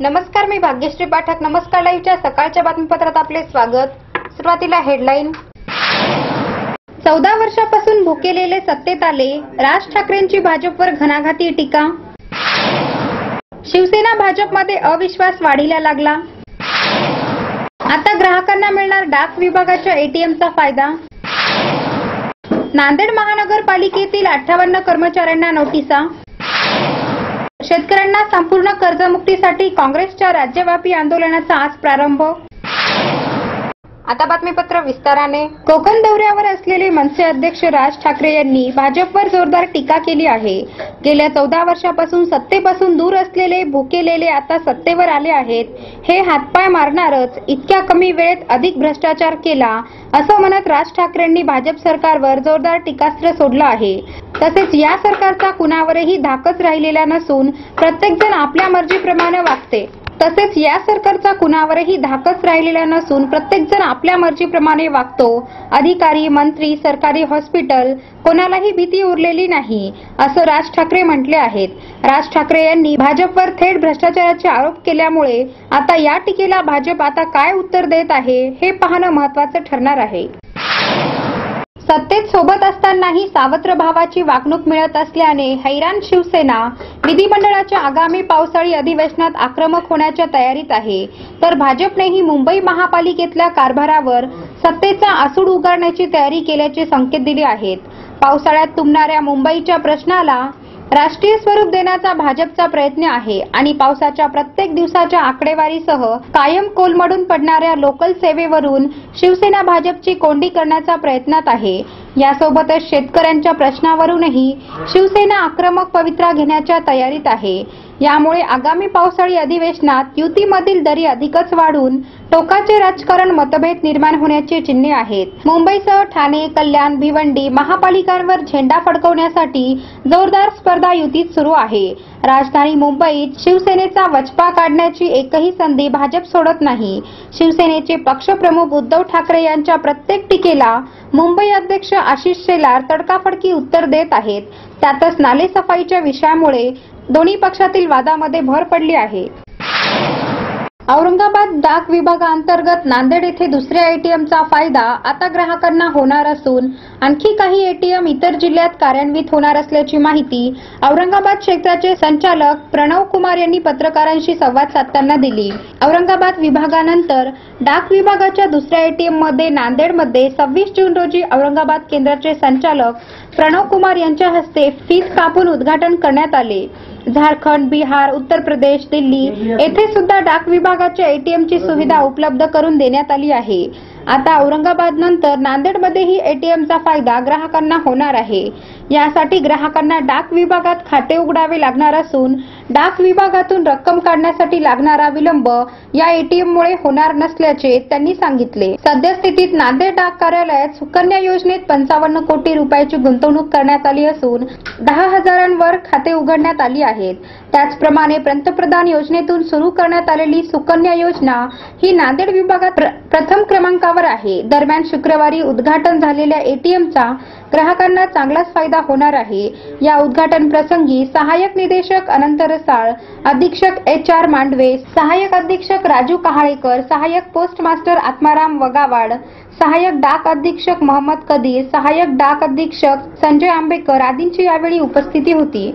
नमस्कार मी भाग्यश्री पाठक. नमस्कार लाईव्हच्या सकाळच्या बातमीपत्रात आपले स्वागत. सुरुवातीला हेडलाईन. चौदा वर्षापासून भुकेलेले सत्तेत आले. राज ठाकरेंची भाजपवर घणाघाती टीका. शिवसेना भाजपमध्ये अविश्वास वाढीला लागला. आता ग्राहकांना मिळणार डाक विभागाच्या एटीएमचा फायदा. नांदेड महानगरपालिकेतील अठ्ठावन्न कर्मचाऱ्यांना नोटिसा. शेतकऱ्यांना संपूर्ण कर्जमुक्तीसाठी काँग्रेसच्या राज्यव्यापी आंदोलनाचा आज प्रारंभ. आता बातमीपत्र विस्ताराने. कोकण दौऱ्यावर असलेले मनसे अध्यक्ष राज ठाकरे यांनी भाजपवर जोरदार टीका केली आहे. गेल्या चौदा वर्षापासून सत्तेपासून दूर असलेले भुकेलेले आता सत्तेवर आले आहेत. हे हातपाय मारणारच इतक्या कमी वेळेत अधिक भ्रष्टाचार केला असं म्हणत राज ठाकरेंनी भाजप सरकारवर जोरदार टीकास्त्र सोडलं आहे. तसेच या सरकारचा कुणावरही धाकच राहिलेला नसून प्रत्येकजण आपल्या मर्जीप्रमाणे वागते. तसेच या सरकारचा कुणावरही धाकच राहिलेला नसून प्रत्येकजण आपल्या मर्जीप्रमाणे वागतो. अधिकारी मंत्री सरकारी हॉस्पिटल कोणालाही भीती उरलेली नाही असं राज ठाकरे म्हटले आहेत. राज ठाकरे यांनी भाजपवर थेट भ्रष्टाचाराचे आरोप केल्यामुळे आता या टीकेला भाजप आता काय उत्तर देत आहे हे पाहणं महत्वाचं ठरणार आहे. सत्तेत सोबत असतानाही सावत्र भावाची वागणूक मिळत असल्याने हैराण शिवसेना विधिमंडळाच्या आगामी पावसाळी अधिवेशनात आक्रमक होण्याच्या तयारीत आहे. तर भाजपनेही मुंबई महापालिकेतल्या कारभारावर सत्तेचा आसूड उगारण्याची तयारी केल्याचे संकेत दिले आहेत. पावसाळ्यात तुंबणाऱ्या मुंबईच्या प्रश्नाला राष्ट्रीय स्वरूप देण्याचा भाजपचा प्रयत्न आहे आणि पावसाच्या प्रत्येक दिवसाच्या आकडेवारीसह कायम कोलमडून पडणाऱ्या लोकल सेवेवरून शिवसेना भाजपची कोंडी करण्याचा प्रयत्नात आहे. यासोबतच शेतकऱ्यांच्या प्रश्नावरूनही शिवसेना आक्रमक पवित्रा घेण्याच्या तयारीत आहे. यामुळे आगामी पावसाळी अधिवेशनात युतीमधील दरी अधिकच वाढून टोकाचे राजकारण मतभेद निर्माण होण्याची चिन्हे आहेत. मुंबईसह ठाणे कल्याण भिवंडी महापालिकांवर झेंडा फडकवण्यासाठी जोरदार स्पर्धा युतीत सुरू आहे. राजधानी मुंबईत शिवसेनेचा वचपा काढण्याची एकही संधी भाजप सोडत नाही. शिवसेनेचे पक्षप्रमुख उद्धव ठाकरे यांच्या प्रत्येक टीकेला मुंबई अध्यक्ष आशिष शेलार तडकाफडकी उत्तर देत आहेत. त्यातच नालेसफाईच्या विषयामुळे दोन्ही पक्षातील वादामध्ये भर पडली आहे. औरंगाबाद डाक विभागाअंतर्गत नांदेड येथे दुसऱ्या एटीएमचा फायदा आता ग्राहकांना होणार असून आणखी काही एटीएम इतर जिल्ह्यात कार्यान्वित होणार असल्याची माहिती औरंगाबाद क्षेत्राचे संचालक प्रणव कुमार यांनी पत्रकारांशी संवाद साधताना दिली. औरंगाबाद विभागानंतर डाक विभागाच्या दुसऱ्या एटीएममध्ये नांदेडमध्ये सव्वीस जून रोजी औरंगाबाद केंद्राचे संचालक प्रणव कुमार यांच्या हस्ते फीस कापून उद्घाटन करण्यात आले. झारखंड बिहार उत्तर प्रदेश दिल्ली येथे सुद्धा डाक विभागाच्या एटीएमची सुविधा उपलब्ध करून देण्यात आली आहे. आता औरंगाबाद नंतर नांदेडमध्येही एटीएमचा फायदा ग्राहकांना होणार आहे. यासाठी ग्राहकांना डाक विभागात खाते उघडावे लागणार असून डाक विभागातून रक्कम काढण्यासाठी लागणारा विलंब या एटीएम मुळे होणार नसल्याचे त्यांनी सांगितले. सद्यस्थितीत नांदेड डाक कार्यालयात सुकन्या योजनेत पंचावन्न कोटी रुपयाची गुंतवणूक करण्यात आली असून दहा हजारांवर खाते उघडण्यात आली आहेत. त्याचप्रमाणे पंतप्रधान योजनेतून सुरू करण्यात आलेली सुकन्या योजना ही नांदेड विभागात प्र- प्रथम क्रमांकावर आहे. दरम्यान शुक्रवारी उद्घाटन झालेल्या एटीएमचा ग्राहकांना चांगलाच फायदा होणार आहे. या उद्घाटन प्रसंगी सहाय्यक निदेशक अनंत रसाळ अधीक्षक एच आर मांडवे सहाय्यक अधीक्षक राजू कहाळेकर सहाय्यक पोस्ट मास्टर आत्माराम वगावाड सहाय्यक डाक अधीक्षक मोहम्मद कदीर सहाय्यक डाक अधीक्षक संजय आंबेकर आदींची यावेळी उपस्थिती होती.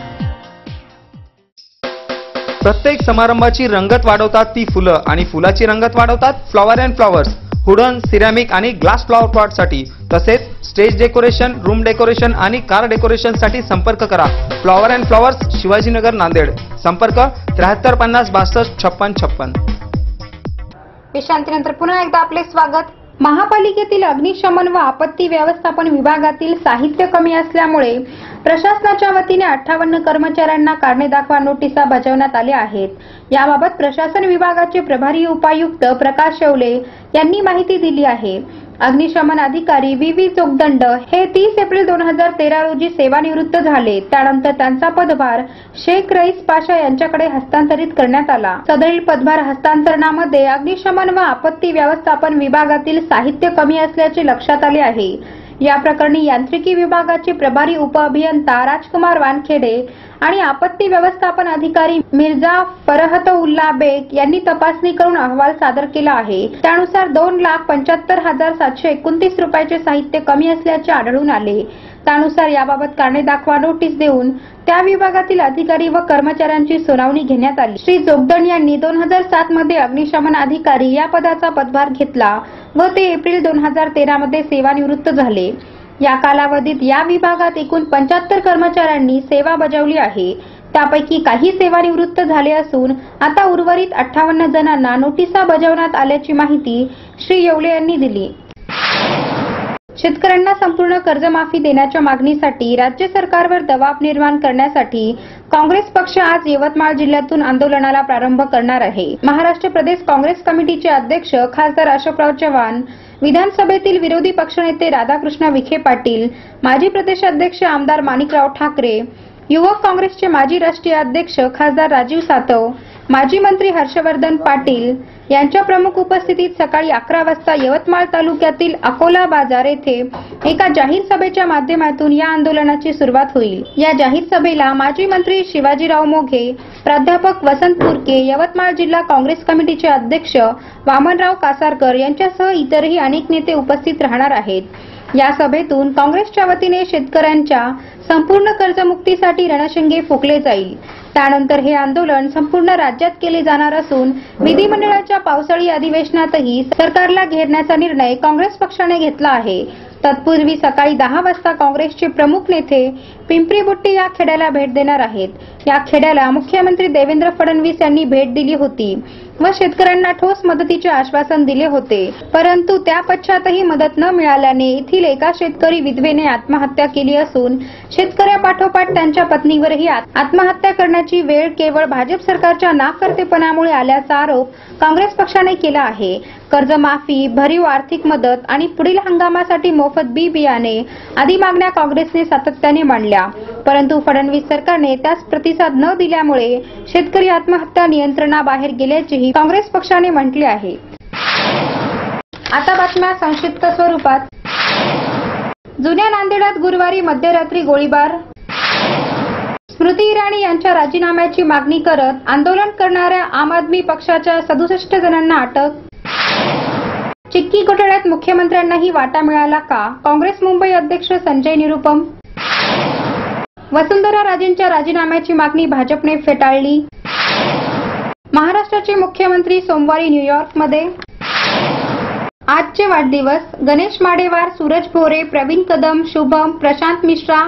प्रत्येक समारंभाची रंगत वाढवतात ती फुलं आणि फुलाची रंगत वाढवतात flower and flowers. Wooden ceramic आणि ग्लास फ्लॉवर पॉटसाठी तसेच स्टेज डेकोरेशन रूम डेकोरेशन आणि कार डेकोरेशनसाठी संपर्क करा. Flower and flowers Shivajinagar Nanded. संपर्क त्र्याहत्तर पन्नास बासष्ट छप्पन छप्पन. विश्रांतीनंतर पुन्हा एकदा आपले स्वागत. महापालिकेतील अग्निशमन व आपत्ती व्यवस्थापन विभागातील साहित्य कमी असल्यामुळे प्रशासनाच्या वतीने अठ्ठावन्न कर्मचाऱ्यांना कारणे दाखवा नोटिसा बजावण्यात आल्या आहेत. याबाबत प्रशासन विभागाचे प्रभारी उपायुक्त प्रकाश शेवले यांनी माहिती दिली आहे. अग्निशमन अधिकारी व्ही व्ही जोगदंड हे तीस एप्रिल दोन हजार तेरा रोजी सेवानिवृत्त झाले. त्यानंतर त्यांचा पदभार शेख रईस पाशा यांच्याकडे हस्तांतरित करण्यात आला. सदरील पदभार हस्तांतरणामध्ये अग्निशमन व आपत्ती व्यवस्थापन विभागातील साहित्य कमी असल्याचे लक्षात आले आहे. या प्रकरणी यांत्रिकी विभागाचे प्रभारी उपअभियंता राजकुमार वानखेडे आणि आपत्ती व्यवस्थापन अधिकारी मिर्झा फरहतउल्ला बेग यांनी तपासणी करून अहवाल सादर केला आहे. त्यानुसार दोन लाख पंच्याहत्तर हजार सातशे एकोणतीस रुपयाचे साहित्य कमी असल्याचे आढळून आले. त्यानुसार याबाबत कारणे दाखवा नोटीस देऊन त्या विभागातील अधिकारी व कर्मचाऱ्यांची सुनावणी घेण्यात आली. श्री जोगदण यांनी दोन हजार सात मध्ये अग्निशमन अधिकारी या पदाचा पदभार घेतला व ते एप्रिल दोन हजार तेरा मध्ये सेवानिवृत्त झाले. या कालावधीत या विभागात एकूण पंच्याहत्तर कर्मचाऱ्यांनी सेवा बजावली आहे. त्यापैकी काही सेवानिवृत्त झाले असून आता उर्वरित अठ्ठावन्न जणांना नोटिसा बजावण्यात आल्याची माहिती श्री येवले यांनी दिली. शेतकऱ्यांना संपूर्ण कर्जमाफी देण्याच्या मागणीसाठी राज्य सरकारवर दबाव निर्माण करण्यासाठी काँग्रेस पक्ष आज यवतमाळ जिल्ह्यातून आंदोलनाला प्रारंभ करणार आहे. महाराष्ट्र प्रदेश काँग्रेस कमिटीचे अध्यक्ष खासदार अशोकराव चव्हाण विधानसभेतील विरोधी पक्षनेते राधाकृष्ण विखे पाटील माजी प्रदेशाध्यक्ष आमदार माणिकराव ठाकरे युवक काँग्रेसचे माजी राष्ट्रीय अध्यक्ष खासदार राजीव सातव माजी मंत्री हर्षवर्धन पाटील यांच्या प्रमुख उपस्थितीत सकाळी अकरा वाजता यवतमाळ तालुक्यातील अकोला बाजार येथे एका जाहीर सभेच्या माध्यमातून या आंदोलनाची सुरुवात होईल. या जाहीर सभेला माजी मंत्री शिवाजीराव मोघे प्राध्यापक वसंत पुरके यवतमाळ जिल्हा काँग्रेस कमिटीचे अध्यक्ष वामनराव कासारकर यांच्यासह इतरही अनेक नेते उपस्थित राहणार आहेत. या सभेतून काँग्रेसच्या वतीने शेतकऱ्यांच्या संपूर्ण कर्जमुक्तीसाठी रणशिंगे फुकले जाईल. त्यानंतर हे आंदोलन संपूर्ण राज्यात केले जाणार असून विधिमंडळाच्या पावसाळी अधिवेशनातही सरकारला घेरण्याचा निर्णय काँग्रेस पक्षाने घेतला आहे. तत्पूर्वी सकाळी दहा वाजता काँग्रेसचे प्रमुख नेते पिंपरी बुट्टी या खेड्याला भेट देणार आहेत. या खेड्याला मुख्यमंत्री देवेंद्र फडणवीस यांनी भेट दिली होती. व शेतकऱ्यांना ठोस मदतीचे आश्वासन दिले होते. परंतु त्या पश्चातही मदत न मिळाल्याने येथील एका शेतकरी विधवेने आत्महत्या केली असून शेतकऱ्यापाठोपाठ त्यांच्या पत्नीवरही आत्महत्या करण्याची वेळ केवळ भाजप सरकारच्या नाकर्तेपणामुळे आल्याचा आरोप काँग्रेस पक्षाने केला आहे. कर्जमाफी भरीव आर्थिक मदत आणि पुढील हंगामासाठी मोफत बी बियाणे आदी मागण्या काँग्रेसने सातत्याने मांडल्या. परंतु फडणवीस सरकारने त्यास प्रतिसाद न दिल्यामुळे शेतकरी आत्महत्या नियंत्रणाबाहेर गेल्याचेही काँग्रेस पक्षाने म्हटले आहे. आता बातम्या संक्षिप्त स्वरूपात. जुन्या नांदेडात गुरुवारी मध्यरात्री गोळीबार. स्मृती इराणी यांच्या राजीनाम्याची मागणी करत आंदोलन करणाऱ्या आम आदमी पक्षाच्या सदुसष्ट जणांना अटक चिक्की घोटाळ्यात मुख्यमंत्र्यांनाही वाटा मिळाला का? काँग्रेस मुंबई अध्यक्ष संजय निरुपम? वसुंधरा राजेंच्या राजीनाम्याची मागणी भाजपने फेटाळली. महाराष्ट्राचे मुख्यमंत्री सोमवारी न्यूयॉर्कमध्ये आजचे वाढदिवस गणेश माडेवार सूरज भोरे प्रवीण कदम शुभम प्रशांत मिश्रा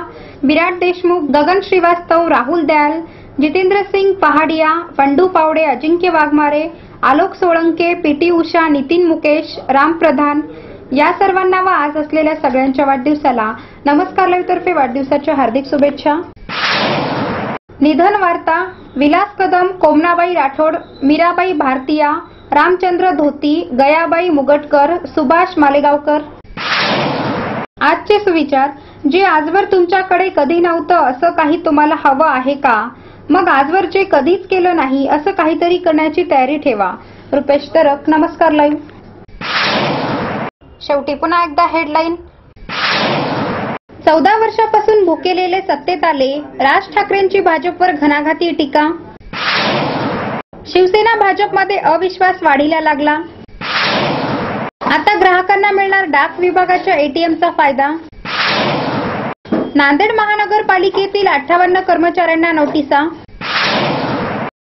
विराट देशमुख गगन श्रीवास्तव राहुल दयाल जितेंद्र सिंग पहाडिया फंडू पावडे अजिंक्य वाघमारे आलोक सोळंके पीटी उषा नितीन मुकेश राम प्रधान या सर्वांना व आज असलेल्या सगळ्यांच्या वाढदिवसाला नमस्कार लाईव्हतर्फे वाढदिवसाच्या हार्दिक शुभेच्छा. निधन वार्ता विलास कदम कोमनाबाई राठोड मीराबाई भारतीया रामचंद्र धोती गयाबाई मुगटकर सुभाष मालेगावकर. आजचे सुविचार जे आजवर तुमच्याकडे कधी नव्हतं असं काही तुम्हाला हवं आहे का? मग आजवर जे कधीच केलं नाही असं काहीतरी करण्याची तयारी ठेवा. रुपेश तरक नमस्कार लाईव्ह शेवटी पुन्हा एकदा हेडलाईन चौदा वर्षापासून भुकेलेले सत्तेत आले राज ठाकरेंची भाजपवर घणाघाती टीका? शिवसेना भाजपमध्ये अविश्वास वाढीला लागला. आता ग्राहकांना मिळणार डाक विभागाच्या एटीएमचा फायदा? नांदेड महानगरपालिकेतील अठ्ठावन्न कर्मचाऱ्यांना नोटिसा.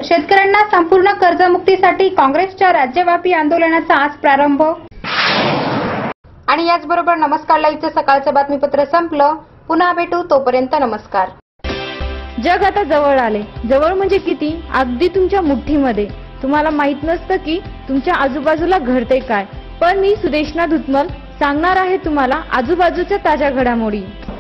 शेतकऱ्यांना संपूर्ण कर्जमुक्तीसाठी काँग्रेसच्या राज्यव्यापी आंदोलनाचा आज प्रारंभ. आणि याचबरोबर नमस्कार लाईव्हचं सकाळचं बातमीपत्र संपलं. पुन्हा भेटू. तोपर्यंत नमस्कार. जग आता जवळ आले. जवळ म्हणजे किती? अगदी तुमच्या मुठ्ठीमध्ये. तुम्हाला माहीत नसतं की तुमच्या आजूबाजूला घडते काय. पण मी सुदेशना धुतमल सांगणार आहे तुम्हाला आजूबाजूच्या ताज्या घडामोडी.